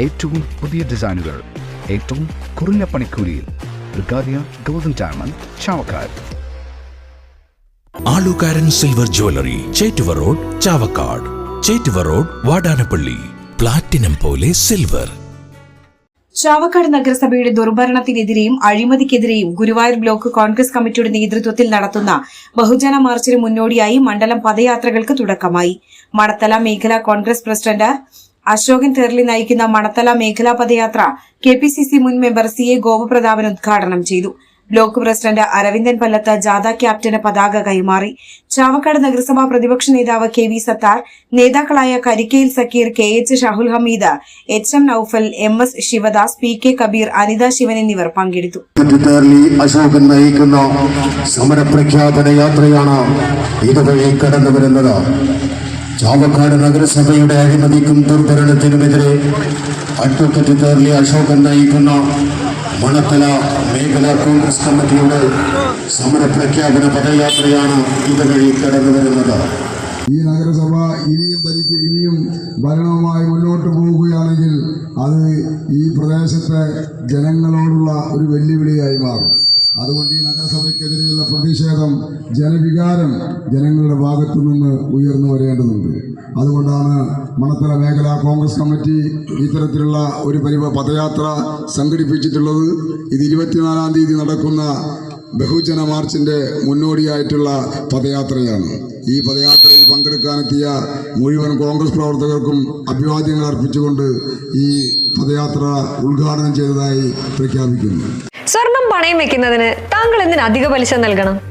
ഏറ്റവും പുതിയ ഡിസൈനുകൾ ഏറ്റവും കുറഞ്ഞ പണിക്കൂലിയിൽ. ബ്രിഗാദിയ golden diamond Chavakkad. Alukkaran silver jewellery Chettuva road Chavakkad. Chettuva road Vadanappally. Platinum പോലെ സിൽവർ. ചാവക്കാട് നഗരസഭയുടെ ദുർഭരണത്തിനെതിരെയും അഴിമതിക്കെതിരെയും ഗുരുവായൂർ ബ്ലോക്ക് കോൺഗ്രസ് കമ്മിറ്റിയുടെ നേതൃത്വത്തിൽ നടത്തുന്ന ബഹുജന മാർച്ചിന് മുന്നോടിയായി മണ്ഡലം പദയാത്രകൾക്ക് തുടക്കമായി. മണത്തല മേഖലാ കോൺഗ്രസ് പ്രസിഡന്റ് അശോകൻ തേർലി നയിക്കുന്ന മണത്തല മേഖലാ പദയാത്ര കെ പി സി സി മുൻ മെമ്പർ സി എ ഗോപപ്രതാപൻ ഉദ്ഘാടനം ചെയ്തു. ബ്ലോക്ക് പ്രസിഡന്റ് അരവിന്ദൻ പല്ലത്ത് ജാഥ ക്യാപ്റ്റന് പതാക കൈമാറി. ചാവക്കാട് നഗരസഭാ പ്രതിപക്ഷ നേതാവ് കെ വി സത്താർ നേതാക്കളായ Karikkayil Zakir K H Shahul Hameed H M Naufal M S Sivadas P K Kabir Anitha Sivan എന്നിവർ പങ്കെടുത്തു. അശോകൻ നയിക്കുന്ന സമരപ്രഖ്യാപന യാത്രയാണ് ഇതുവഴി കടന്നു വരുന്നത് ചാവക്കാട് നഗരസഭയുടെ അഴിമതിക്കും ദുർഭരണത്തിനുമെതിരെ അഡ്വക്കറ്റ് തേർലി അശോകൻ നയിക്കുന്ന മണത്തല മേഖലാ കോൺഗ്രസ് കമ്മിറ്റിയുടെ സമരപ്രഖ്യാപന പദയാത്രയാണ് ഇതുവഴി കടന്നു വരുന്നത്. ഈ നഗരസഭ ഇനിയും ഭരിക്ക ഇനിയും ഭരണവുമായി മുന്നോട്ട് പോവുകയാണെങ്കിൽ അത് ഈ പ്രദേശത്തെ ജനങ്ങളോടുള്ള ഒരു വെല്ലുവിളിയായി മാറും. അതുകൊണ്ട് ഈ നഗരസഭയ്ക്കെതിരെയുള്ള പ്രതിഷേധം ജനവികാരം ജനങ്ങളുടെ ഭാഗത്തു നിന്ന് ഉയർന്നു വരേണ്ടതുണ്ട്. അതുകൊണ്ടാണ് മണത്തല മേഖലാ കോൺഗ്രസ് കമ്മിറ്റി ഇത്തരത്തിലുള്ള ഒരു പരിവ പദയാത്ര സംഘടിപ്പിച്ചിട്ടുള്ളത്. ഇത് ഇരുപത്തിനാലാം തീയതി നടക്കുന്ന ബഹുജന മാർച്ചിന്റെ മുന്നോടിയായിട്ടുള്ള പദയാത്രയാണ്. ഈ പദയാത്രയിൽ പങ്കെടുക്കാനെത്തിയ മുഴുവൻ കോൺഗ്രസ് പ്രവർത്തകർക്കും അഭിവാദ്യങ്ങൾ അർപ്പിച്ചുകൊണ്ട് ഈ പദയാത്ര ഉദ്ഘാടനം ചെയ്തതായി പ്രഖ്യാപിക്കുന്നു. സ്വർണം പണയം വെക്കുന്നതിന് താങ്കൾ എന്തിന് അധിക പലിശ നൽകണം?